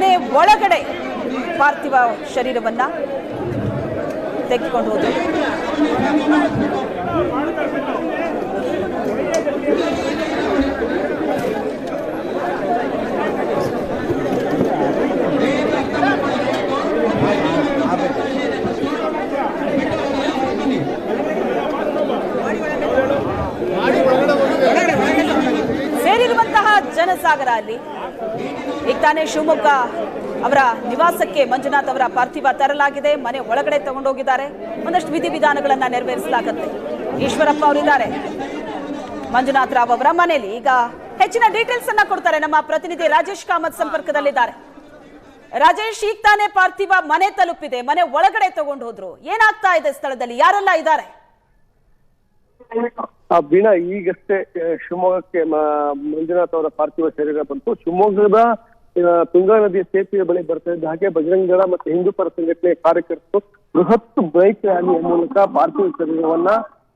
ಮನೆ ಒಳಗಡೆ ಪಾರ್ಥಿವ ಶರೀರವನ್ನು ತೆಗೆದುಕೊಂಡು ಹೋದರು. ಸೇರಿರುವಂತಹ ಜನಸಾಗರ ಅಲ್ಲಿ ಈಗ ತಾನೇ ಶಿವಮೊಗ್ಗ ಅವರ ನಿವಾಸಕ್ಕೆ ಮಂಜುನಾಥ್ ಅವರ ಪಾರ್ಥಿವ ತರಲಾಗಿದೆ. ಮನೆ ಒಳಗಡೆ ತಗೊಂಡೋಗಿದ್ದಾರೆ. ಒಂದಷ್ಟು ವಿಧಿವಿಧಾನಗಳನ್ನ ನೆರವೇರಿಸಲಾಗುತ್ತೆ. ಈಶ್ವರಪ್ಪ ಅವರಿದ್ದಾರೆ. ಮಂಜುನಾಥ್ ರಾವ್ ಅವರ ಮನೆಯಲ್ಲಿ ಈಗ ಹೆಚ್ಚಿನ ಡೀಟೇಲ್ಸ್ ಅನ್ನ ಕೊಡ್ತಾರೆ. ನಮ್ಮ ಪ್ರತಿನಿಧಿ ರಾಜೇಶ್ ಕಾಮತ್ ಸಂಪರ್ಕದಲ್ಲಿದ್ದಾರೆ. ರಾಜೇಶ್, ಈಗ ತಾನೇ ಪಾರ್ಥಿವ ಮನೆ ತಲುಪಿದೆ. ಮನೆ ಒಳಗಡೆ ತಗೊಂಡು ಹೋದ್ರು. ಏನಾಗ್ತಾ ಇದೆ ಸ್ಥಳದಲ್ಲಿ? ಯಾರೆಲ್ಲ ಇದ್ದಾರೆ? ಆ ಬಿಣ ಈಗಷ್ಟೇ ಶಿವಮೊಗ್ಗಕ್ಕೆ ಮಂಜುನಾಥ್ ಅವರ ಪಾರ್ಥಿವ ಶರೀರ ಬಂತು. ಶಿವಮೊಗ್ಗದ ತುಂಗಾ ನದಿಯ ಸೇತುವೆ ಬಳಿ ಬರ್ತಾ ಇದ್ದ ಹಾಗೆ ಬಜರಂಗದಳ ಮತ್ತು ಹಿಂದೂ ಪರ ಸಂಘಟನೆ ಕಾರ್ಯಕರ್ತರು ಬೃಹತ್ ಬೈಕ್ ರ್ಯಾಲಿಯ ಮೂಲಕ ಪಾರ್ಥಿವ ಶರೀರವನ್ನ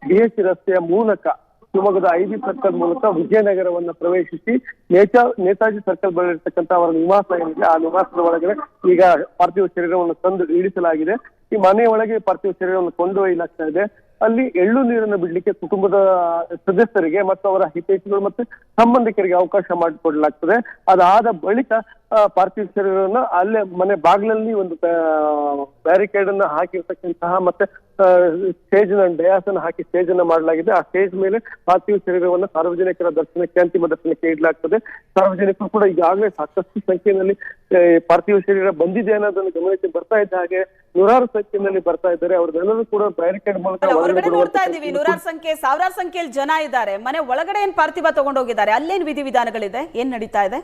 ಬಿಎಸ್ಸಿ ರಸ್ತೆಯ ಮೂಲಕ, ಶಿವಮೊಗ್ಗದ ಐ ಬಿ ಸರ್ಕಲ್ ಮೂಲಕ ವಿಜಯನಗರವನ್ನ ಪ್ರವೇಶಿಸಿ ನೇತಾ ನೇತಾಜಿ ಸರ್ಕಲ್ ಬಳಿ ಇರ್ತಕ್ಕಂಥ ಅವರ ನಿವಾಸ ಏನಿದೆ, ಆ ನಿವಾಸದ ಒಳಗಡೆ ಈಗ ಪಾರ್ಥಿವ ಶರೀರವನ್ನು ತಂದು ಇಳಿಸಲಾಗಿದೆ. ಈ ಮನೆಯೊಳಗೆ ಪಾರ್ಥಿವ ಶರೀರವನ್ನು ಕೊಂಡೊಯ್ಯಲಾಗ್ತಾ ಇದೆ. ಅಲ್ಲಿ ಎಳ್ಳು ನೀರನ್ನು ಬಿಡ್ಲಿಕ್ಕೆ ಕುಟುಂಬದ ಸದಸ್ಯರಿಗೆ ಮತ್ತು ಅವರ ಹಿತೈಷಿಗಳು ಮತ್ತು ಸಂಬಂಧಿಕರಿಗೆ ಅವಕಾಶ ಮಾಡಿಕೊಡ್ಲಾಗ್ತದೆ. ಅದಾದ ಬಳಿಕ ಪಾರ್ಥಿವ ಶರೀರವನ್ನು ಅಲ್ಲೇ ಮನೆ ಬಾಗಿಲಲ್ಲಿ ಒಂದು ಬ್ಯಾರಿಕೇಡ್ ಅನ್ನ ಹಾಕಿರ್ತಕ್ಕಂತಹ ಮತ್ತೆ ಸ್ಟೇಜ್ ಡಯಾಸ್ ಅನ್ನು ಹಾಕಿ ಸ್ಟೇಜ್ ಅನ್ನ ಮಾಡಲಾಗಿದೆ. ಆ ಸ್ಟೇಜ್ ಮೇಲೆ ಪಾರ್ಥಿವ ಶರೀರವನ್ನು ಸಾರ್ವಜನಿಕರ ದರ್ಶನಕ್ಕೆ, ಅಂತಿಮ ದರ್ಶನಕ್ಕೆ ಇಡಲಾಗ್ತದೆ. ಸಾರ್ವಜನಿಕರು ಕೂಡ ಈಗಾಗಲೇ ಸಾಕಷ್ಟು ಸಂಖ್ಯೆಯಲ್ಲಿ ಪಾರ್ಥಿವ ಶರೀರ ಬಂದಿದೆ ಅನ್ನೋದನ್ನು ಗಮನಕ್ಕೆ ಬರ್ತಾ ಇದ್ದ ಹಾಗೆ ನೂರಾರು ಸಂಖ್ಯೆಯಲ್ಲಿ ಬರ್ತಾ ಇದ್ದಾರೆ. ಅವ್ರದ್ದೆಲ್ಲರೂ ಕೂಡ ಬ್ಯಾರಿಕೇಡ್ ಮೂಲಕ ಹೊರಗಡೆ ನೋಡ್ತಾ ಇದೀವಿ ನೂರಾರು ಸಂಖ್ಯೆ ಸಾವಿರಾರು ಸಂಖ್ಯೆಯಲ್ಲಿ ಜನ ಇದ್ದಾರೆ. ಮನೆ ಒಳಗಡೆ ಏನ್ ಪಾರ್ಥಿವ ತಗೊಂಡೋಗಿದ್ದಾರೆ? ಅಲ್ಲೇನ್ ವಿಧಿವಿಧಾನಗಳಿದೆ? ಏನ್ ನಡೀತಾ ಇದೆ?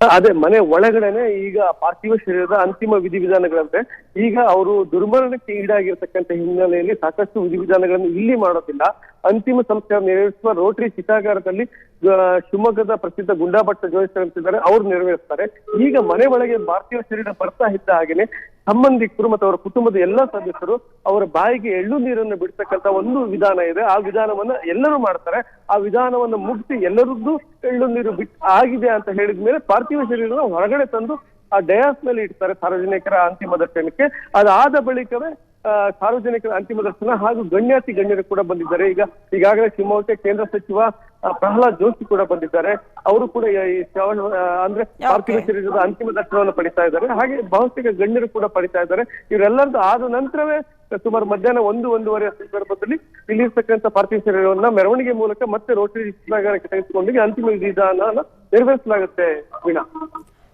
ಅದೇ ಮನೆ ಒಳಗಡೆನೆ ಈಗ ಪಾರ್ಥಿವ ಶರೀರದ ಅಂತಿಮ ವಿಧಿವಿಧಾನಗಳಂತೆ ಈಗ ಅವರು ದುರ್ಮರಣಕ್ಕೆ ಈಡಾಗಿರ್ತಕ್ಕಂಥ ಹಿನ್ನೆಲೆಯಲ್ಲಿ ಸಾಕಷ್ಟು ವಿಧಿವಿಧಾನಗಳನ್ನು ಇಲ್ಲಿ ಮಾಡೋದಿಲ್ಲ. ಅಂತಿಮ ಸಂಸ್ಕಾರ ನೆರವೇರಿಸುವ ರೋಟರಿ ಚಿತಾಗಾರದಲ್ಲಿ ಶಿವಮೊಗ್ಗದ ಪ್ರಸಿದ್ಧ ಗುಂಡಾಭಟ್ಟ ಜೋಯಿಸರ್ ಅಂತಿದ್ದಾರೆ ಅವ್ರು ನೆರವೇರಿಸ್ತಾರೆ. ಈಗ ಮನೆ ಒಳಗೆ ಪಾರ್ಥಿವ ಶರೀರ ಬರ್ತಾ ಇದ್ದ ಹಾಗೇನೆ ಸಂಬಂಧಿಕರು ಮತ್ತು ಅವರ ಕುಟುಂಬದ ಎಲ್ಲಾ ಸದಸ್ಯರು ಅವರ ಬಾಯಿಗೆ ಎಳ್ಳು ನೀರನ್ನು ಬಿಡ್ತಕ್ಕಂತ ಒಂದು ವಿಧಾನ ಇದೆ. ಆ ವಿಧಾನವನ್ನ ಎಲ್ಲರೂ ಮಾಡ್ತಾರೆ. ಆ ವಿಧಾನವನ್ನು ಮುಗಿಸಿ ಎಲ್ಲರದ್ದು ಎಳ್ಳು ನೀರು ಬಿಟ್ ಆಗಿದೆ ಅಂತ ಹೇಳಿದ ಮೇಲೆ ಪಾರ್ಥಿವ ಶರೀರನ ಹೊರಗಡೆ ತಂದು ಆ ಡಯಾಸ್ ಮೇಲೆ ಇಡ್ತಾರೆ ಸಾರ್ವಜನಿಕರ ಅಂತಿಮ ದರ್ಶನಕ್ಕೆ. ಅದಾದ ಬಳಿಕವೇ ಸಾರ್ವಜನಿಕರ ಅಂತಿಮ ದರ್ಶನ ಹಾಗೂ ಗಣ್ಯಾತಿ ಗಣ್ಯರು ಕೂಡ ಬಂದಿದ್ದಾರೆ. ಈಗ ಈಗಾಗಲೇ ಶಿವಮೊಗ್ಗಕ್ಕೆ ಕೇಂದ್ರ ಸಚಿವ ಪ್ರಹ್ಲಾದ್ ಜೋಶಿ ಕೂಡ ಬಂದಿದ್ದಾರೆ. ಅವರು ಕೂಡ ಈ ಶ್ರವಣ ಅಂದ್ರೆ ಪಾರ್ಥಿವ ಶರೀರದ ಅಂತಿಮ ದರ್ಶನವನ್ನು ಪಡಿತಾ ಇದ್ದಾರೆ. ಹಾಗೆ ಬಹುತೇಕ ಗಣ್ಯರು ಕೂಡ ಪಡಿತಾ ಇದ್ದಾರೆ. ಇವರೆಲ್ಲರದ್ದು ಆದ ನಂತರವೇ ಸುಮಾರು ಮಧ್ಯಾಹ್ನ ಒಂದು ಒಂದೂವರೆ ಸಂದರ್ಭದಲ್ಲಿ ಇಲ್ಲಿರ್ತಕ್ಕಂಥ ಪಾರ್ಥಿವ ಶರೀರವನ್ನ ಮೆರವಣಿಗೆ ಮೂಲಕ ಮತ್ತೆ ರೋಟರಿ ಚಿತ್ರಗಾರಕ್ಕೆ ತೆಗೆದುಕೊಂಡು ಅಂತಿಮ ವಿಧಾನ ನೆರವೇರಿಸಲಾಗುತ್ತೆ ವೀಣಾ.